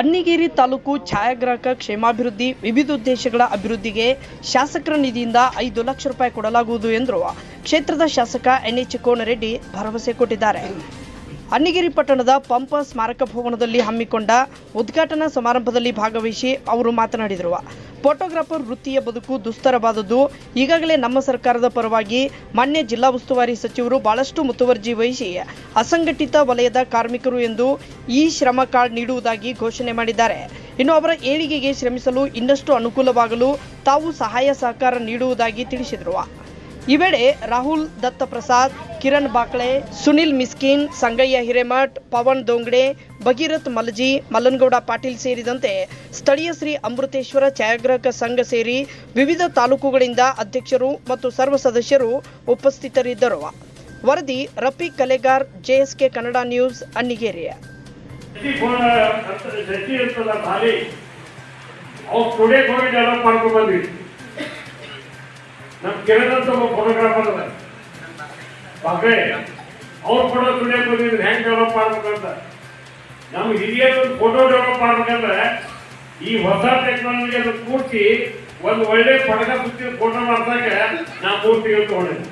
ಅನ್ನಿಗೇರಿ ತಾಲೂಕು ಛಾಯಾಗ್ರಾಹಕ ಕ್ಷೇಮಾಭಿವೃದ್ಧಿ ವಿವಿಧ ಉದ್ದೇಶಗಳ ಅಭಿವೃದ್ಧಿಗೆ ಶಾಸಕರ ನಿಧಿಯಿಂದ ಐದು ಲಕ್ಷ ರೂಪಾಯಿ ಕೊಡಲಾಗುವುದು ಎಂದು ಕ್ಷೇತ್ರದ ಶಾಸಕ ಎನ್ ಎಚ್ ಕೋನರೆಡ್ಡಿ ಭರವಸೆ ಕೊಟ್ಟಿದ್ದಾರೆ. ಅನ್ನಿಗೇರಿ ಪಟ್ಟಣದ ಪಂಪ ಸ್ಮಾರಕ ಭವನದಲ್ಲಿ ಹಮ್ಮಿಕೊಂಡ ಉದ್ಘಾಟನಾ ಸಮಾರಂಭದಲ್ಲಿ ಭಾಗವಹಿಸಿ ಅವರು ಮಾತನಾಡಿದರು. ಫೋಟೋಗ್ರಾಫರ್ ವೃತ್ತಿಯ ಬದುಕು ದುಸ್ತರವಾದದ್ದು. ಈಗಾಗಲೇ ನಮ್ಮ ಸರ್ಕಾರದ ಪರವಾಗಿ ಮಾನ್ಯ ಜಿಲ್ಲಾ ಉಸ್ತುವಾರಿ ಸಚಿವರು ಬಹಳಷ್ಟು ಮುತುವರ್ಜಿ ವಹಿಸಿ ಅಸಂಘಟಿತ ವಲಯದ ಕಾರ್ಮಿಕರು ಎಂದು ಈ ಶ್ರಮ ಕಾರ್ಡ್ ನೀಡುವುದಾಗಿ ಘೋಷಣೆ ಮಾಡಿದ್ದಾರೆ. ಇನ್ನು ಅವರ ಏಳಿಗೆಗೆ ಶ್ರಮಿಸಲು ಇನ್ನಷ್ಟು ಅನುಕೂಲವಾಗಲು ತಾವು ಸಹಾಯ ಸಹಕಾರ ನೀಡುವುದಾಗಿ ತಿಳಿಸಿದರು. ಈ ವೇಳೆ ರಾಹುಲ್ ದತ್ತ ಪ್ರಸಾದ್ ಕಿರಣ್ ಬಾಕ್ಳೆ ಸುನಿಲ್ ಮಿಸ್ಕಿನ್, ಸಂಗಯ್ಯ ಹಿರೇಮಠ್, ಪವನ್ ದೋಂಗ್ಡೆ, ಭಗೀರಥ್ ಮಲಜಿ, ಮಲ್ಲನಗೌಡ ಪಾಟೀಲ್ ಸೇರಿದಂತೆ ಸ್ಥಳೀಯ ಶ್ರೀ ಅಮೃತೇಶ್ವರ ಛಾಯಾಗ್ರಾಹಕ ಸಂಘ ಸೇರಿ ವಿವಿಧ ತಾಲೂಕುಗಳಿಂದ ಅಧ್ಯಕ್ಷರು ಮತ್ತು ಸರ್ವ ಸದಸ್ಯರು ಉಪಸ್ಥಿತರಿದ್ದರು. ವರದಿ, ರಫಿ ಕಲೆಗಾರ್, ಜೆಎಸ್ಕೆ ಕನ್ನಡ ನ್ಯೂಸ್, ಅಣ್ಣಿಗೇರಿ. ಒಬ್ಬ ಫೋಟೋಗ್ರಾಫರ್ ಬಾಬೆ ಅವ್ರು ಫೋಟೋ ಸ್ಟುಡಿಯೋಗೆ ಬಂದಿದ್ರು ಹೆಂಗ್ ಡೆವಲಪ್ ಮಾಡ್ಬೇಕಂತ? ನಮ್ಮ ಹಿರಿಯರು ಒಂದು ಫೋಟೋ ಡೆವಲಪ್ ಮಾಡ್ಬೇಕಂದ್ರೆ, ಈ ಹೊಸ ಟೆಕ್ನಾಲಜಿ ಅದು ಕೂರ್ಸಿ ಒಂದು ಒಳ್ಳೆ ಪಡಗ ಸುತ್ತಿನ ಫೋಟೋ ಮಾಡಿದಾಗ ನಾ ಮೂರು ತಿಂಗಳು ತಗೊಂಡಿದ್ದೆ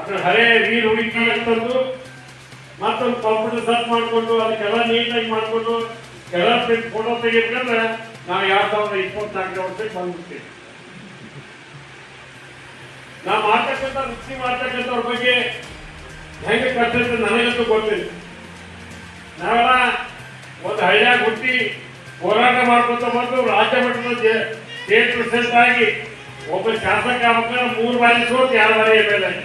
ಅದ್ರ ಹಳೆ ನೀರು ಹುಡುಕಿ ಅಂತಂದು, ಮತ್ತೊಂದು ಕಂಪ್ಯೂಟರ್ ಸರ್ಚ್ ಮಾಡಿಕೊಂಡು, ಅದಕ್ಕೆಲ್ಲ ನೀಟಾಗಿ ಮಾಡಿಕೊಂಡು, ಎಲ್ಲ ಫೋಟೋ ತೆಗಿಬೇಕಂದ್ರೆ ನಾವು ಎರಡ್ ಸಾವಿರದ ಇಪ್ಪತ್ನಾಲ್ಕನೇ ವರ್ಷಕ್ಕೆ ಬಂದ್ಬಿಡ್ತೀವಿ. ನಾವು ಮಾಡ್ತಕ್ಕಂಥ ವೃತ್ತಿ ಮಾಡ್ತಕ್ಕಂಥವ್ರ ಬಗ್ಗೆ ಹೆಂಗೆ ಇರ್ತದೆ ನನಗಂತೂ ಗೊತ್ತಿಲ್ಲ ನಾವೆಲ್ಲ ಒಂದು ಹಳ್ಳಿಯಾಗ ಹುಟ್ಟಿ ಹೋರಾಟ ಮಾಡ್ಕೊತ ಬಂದು ರಾಜ್ಯ ಮಟ್ಟದ ಸ್ಟೇಟ್ ಪ್ರೆಸಿಡೆಂಟ್ ಆಗಿ ಒಬ್ಬ ಶಾಸಕ ಆಗ್ಬೇಕಾದ್ರೆ ಮೂರು ಬಾರಿ ಸೋತ್ ಎರಡು ಬಾರಿ ಎಂ